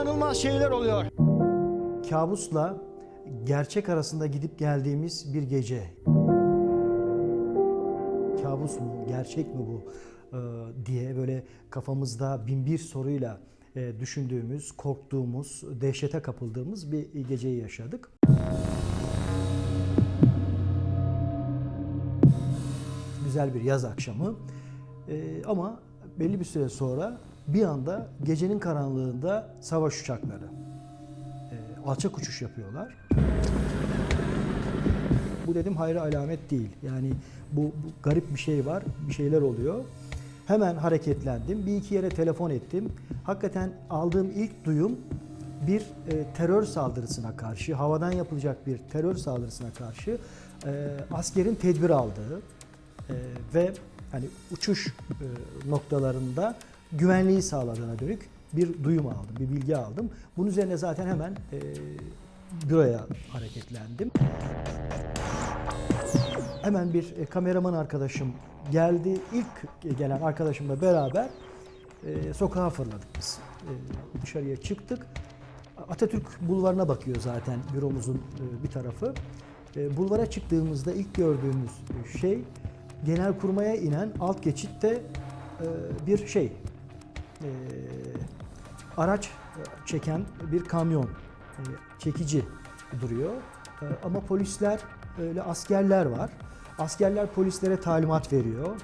inanılmaz şeyler oluyor. kabusla gerçek arasında gidip geldiğimiz bir gece. Kabus mu, gerçek mi bu Ee, diye böyle kafamızda bin bir soruyla e, düşündüğümüz, korktuğumuz, dehşete kapıldığımız bir geceyi yaşadık. Güzel bir yaz akşamı Ee, ama belli bir süre sonra bir anda gecenin karanlığında savaş uçakları e, alçak uçuş yapıyorlar. Bu dedim hayra alamet değil. Yani bu, bu garip bir şey var, bir şeyler oluyor. Hemen hareketlendim. Bir iki yere telefon ettim. Hakikaten aldığım ilk duyum bir e, terör saldırısına karşı, havadan yapılacak bir terör saldırısına karşı e, askerin tedbir aldığı e, ve hani uçuş e, noktalarında güvenliği sağladığına dönük bir duyum aldım, bir bilgi aldım. Bunun üzerine zaten hemen e, büroya hareketlendim. Hemen bir e, kameraman arkadaşım geldi. İlk gelen arkadaşımla beraber e, sokağa fırladık biz. E, dışarıya çıktık. Atatürk bulvarına bakıyor zaten büromuzun e, bir tarafı. E, bulvara çıktığımızda ilk gördüğümüz şey Genelkurmay'a inen alt geçitte e, bir şey e, araç e, çeken bir kamyon e, çekici duruyor. E, Ama polisler öyle askerler var. Askerler polislere talimat veriyor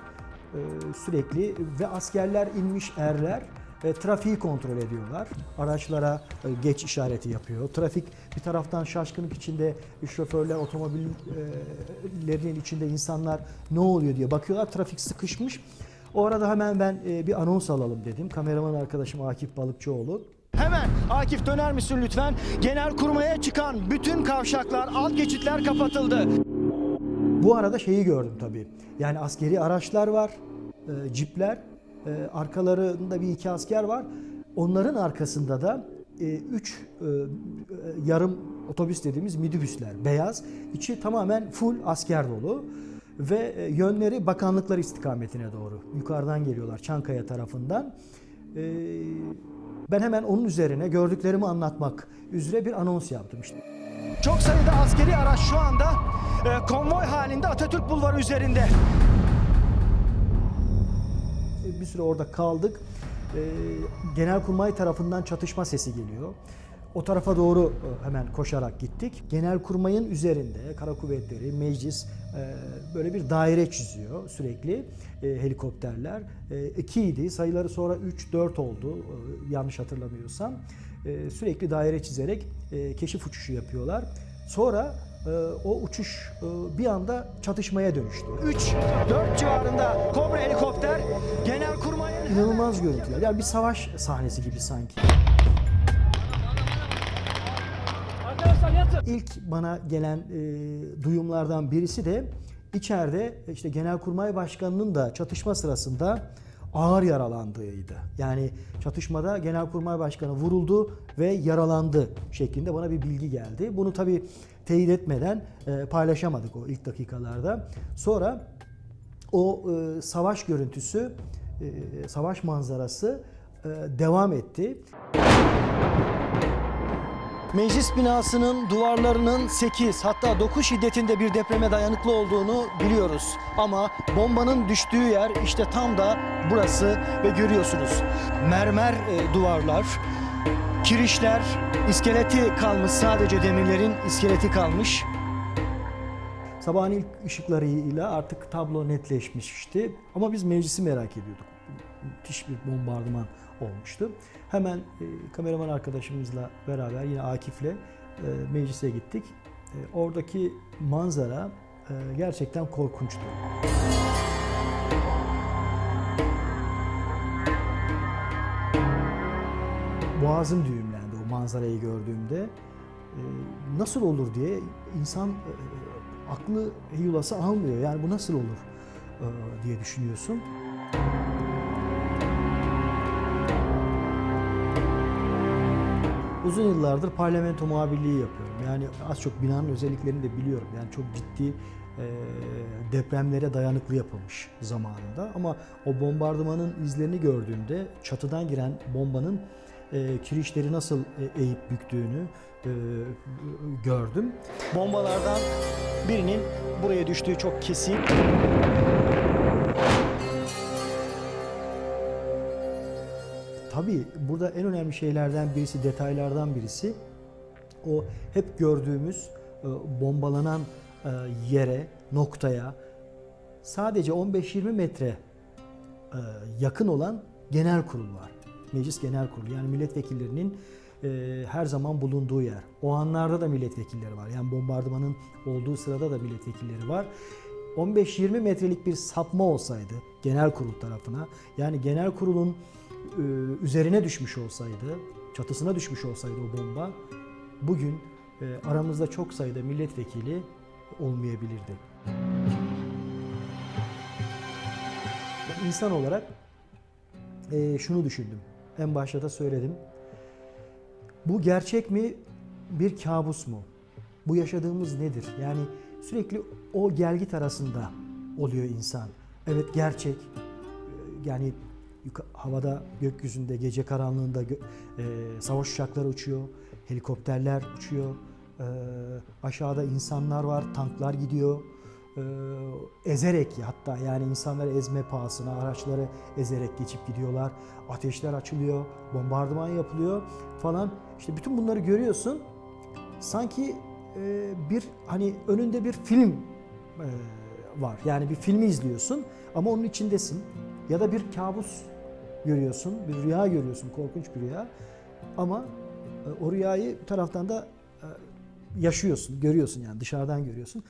e, sürekli ve askerler inmiş erler e, trafiği kontrol ediyorlar. Araçlara e, geç işareti yapıyor. Trafik bir taraftan şaşkınlık içinde şoförler otomobillerinin içinde insanlar ne oluyor diye bakıyorlar. Trafik sıkışmış. O arada hemen ben e, bir anons alalım dedim. Kameraman arkadaşım Akif Balıkçıoğlu. Hemen Akif döner misin lütfen? Genelkurmay'a çıkan bütün kavşaklar, alt geçitler kapatıldı. Bu arada şeyi gördüm tabii. Yani askeri araçlar var, e, cipler, e, arkalarında bir iki asker var. Onların arkasında da e, üç e, e, yarım otobüs dediğimiz minibüsler, beyaz. İçi tamamen full asker dolu ve e, yönleri bakanlıklar istikametine doğru. Yukarıdan geliyorlar Çankaya tarafından. E, ben hemen onun üzerine gördüklerimi anlatmak üzere bir anons yaptım işte. Çok sayıda askeri araç şu anda e, konvoy halinde Atatürk Bulvarı üzerinde. bir süre orada kaldık. Genelkurmay tarafından çatışma sesi geliyor. O tarafa doğru e, hemen koşarak gittik. Genelkurmay'ın üzerinde kara kuvvetleri, meclis e, böyle bir daire çiziyor sürekli e, helikopterler. İkiydi, sayıları sonra 3-4 oldu yanlış hatırlamıyorsam. Sürekli daire çizerek keşif uçuşu yapıyorlar. Sonra o uçuş bir anda çatışmaya dönüştü. 3-4 civarında Kobra helikopter Genelkurmay'ın İnanılmaz görüntüler. Yani bir savaş sahnesi gibi sanki. İlk bana gelen e, duyumlardan birisi de içeride işte Genelkurmay Başkanı'nın da çatışma sırasında ağır yaralandığıydı. Yani çatışmada Genelkurmay Başkanı vuruldu ve yaralandı şeklinde bana bir bilgi geldi. Bunu tabii teyit etmeden e, paylaşamadık o ilk dakikalarda. Sonra o e, savaş görüntüsü, e, savaş manzarası e, devam etti. Meclis binasının duvarlarının 8 hatta 9 şiddetinde bir depreme dayanıklı olduğunu biliyoruz. Ama bombanın düştüğü yer işte tam da burası ve görüyorsunuz. Mermer e, duvarlar, kirişler, iskeleti kalmış sadece demirlerin iskeleti kalmış. Sabahın ilk ışıklarıyla artık tablo netleşmişti. Ama biz meclisi merak ediyorduk. Müthiş bir bombardıman olmuştu. Hemen e, kameraman arkadaşımızla beraber yine Akif'le e, meclise gittik. E, oradaki manzara e, gerçekten korkunçtu. Boğazım düğümlendi o manzarayı gördüğümde. E, nasıl olur diye insan e, aklı yulası almıyor. Yani bu nasıl olur e, diye düşünüyorsun. Uzun yıllardır parlamento muhabirliği yapıyorum. Yani az çok binanın özelliklerini de biliyorum. Yani çok ciddi e, depremlere dayanıklı yapılmış zamanında. Ama o bombardımanın izlerini gördüğümde çatıdan giren bombanın e, kirişleri nasıl e, eğip büktüğünü e, gördüm. Bombalardan birinin buraya düştüğü çok kesin. Tabii burada en önemli şeylerden birisi, detaylardan birisi o hep gördüğümüz e, bombalanan e, yere, noktaya sadece 15-20 metre e, yakın olan genel kurul var. Meclis Genel Kurulu yani milletvekillerinin her zaman bulunduğu yer. O anlarda da milletvekilleri var. Yani bombardımanın olduğu sırada da milletvekilleri var. 15-20 metrelik bir sapma olsaydı genel kurul tarafına yani genel kurulun e, üzerine düşmüş olsaydı, çatısına düşmüş olsaydı o bomba bugün e, aramızda çok sayıda milletvekili olmayabilirdi. İnsan olarak e, şunu düşündüm. En başta da söyledim. Bu gerçek mi, bir kabus mu? Bu yaşadığımız nedir? Yani sürekli o gelgit arasında oluyor insan. Evet gerçek. Ee, Yani havada, gökyüzünde, gece karanlığında e, savaş uçakları uçuyor, helikopterler uçuyor. Ee, aşağıda insanlar var, tanklar gidiyor. Ee, ezerek hatta yani insanları ezme pahasına araçları ezerek geçip gidiyorlar. Ateşler açılıyor, bombardıman yapılıyor falan. İşte bütün bunları görüyorsun. Sanki e, bir hani önünde bir film e, var. Yani bir filmi izliyorsun ama onun içindesin. Ya da bir kabus görüyorsun, bir rüya görüyorsun, korkunç bir rüya. Ama e, o rüyayı bir taraftan da e, yaşıyorsun, görüyorsun yani dışarıdan görüyorsun.